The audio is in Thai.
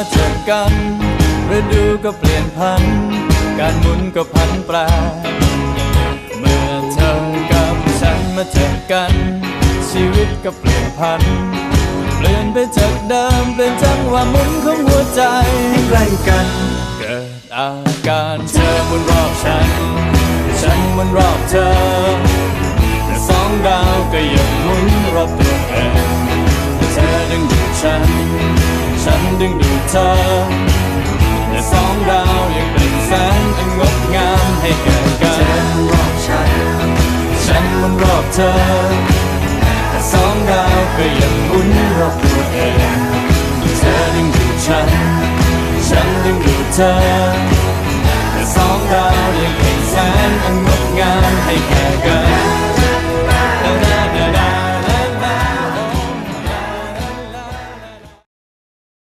มาเจอกันฤดูก็เปลี่ยนพัน การหมุนก็พันแปรเมื่อเธอกับฉันมาเจอกัน ชีวิตก็เปลี่ยนพัน เปลี่ยนไปจากเดิมเปลี่ยนจังหวะหมุนของหัวใจให้ใกล้กัน เกิดอาการเธอหมุนรอบฉัน ฉันหมุนรอบเธอแต่สองดาวก็ยังหมุนรอบตัวเอง ดึงดูดเธอแต่สองดาวยังเป็นแสงอันงดงามให้แก่กัเธอนรอบฉันฉันมุนรอบเธอแต่สองดาวก็ยังหมุนรอบตัวเองเธอดึงดูดฉันฉันดึงดูดเธอแต่สองดาวยัง